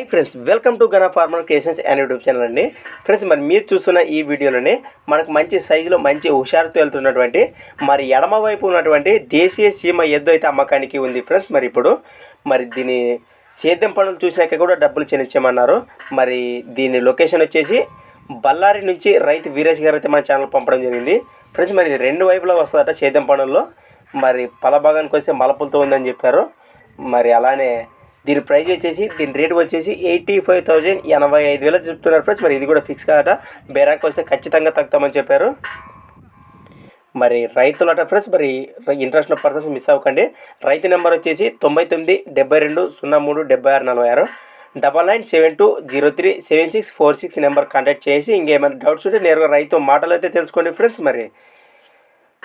Hi friends welcome to Gana farmer creations and YouTube channel అండి. Friends మరి మీరు చూస్తున్న ఈ వీడియోలోనే మనకు మంచి సైజులో మంచి హుషారుతో వెళ్తున్నటువంటి మరి ఎడమ వైపు ఉన్నటువంటి దేశీయ సీమ ఎద్దు అయితే అమ్మకానికి ఉంది ఫ్రెండ్స్ మరి ఇప్పుడు మరి దీని సేద్యం పనులు చూసినాక కూడా డబ్బులు చెల్లించమన్నారు. మరి దీని లొకేషన్ వచ్చేసి బళ్ళారి నుంచి రైతు వీరేష్ గారు అయితే మన ఛానల్ పంపడం జరిగింది. ఫ్రెండ్స్ మరి రెండు వైపులా వస్తుందట సేద్యం పనుల్లో. మరి పల భాగానికి వస్తే మలపులతో ఉందని చెప్పారు. మరి అలానే దీని ప్రైస్ వచ్చేసి దీని రేట్ వచ్చేసి ఎయిటీ ఫైవ్ థౌజండ్ ఎనభై ఐదు వేలు చెప్తున్నారు ఫ్రెండ్స్ మరి ఇది కూడా ఫిక్స్ కాదట. బేరాకి వస్తే ఖచ్చితంగా తగ్గుతామని చెప్పారు. మరి రైతులట ఫ్రెండ్స్ మరి ఇంటర్నేషనల్ పర్సన్స్ మిస్ అవ్వకండి. రైతు నెంబర్ వచ్చేసి తొంభై తొమ్మిది డెబ్బై రెండు సున్నా మూడు డెబ్బై ఆరు నలభై ఆరు. Double nine seven two zero three seven six four six number contact చేసి ఇంకేమైనా డౌట్స్ ఉంటే నేరుగా రైతు మాటలు అయితే తెలుసుకోండి ఫ్రెండ్స్ మరి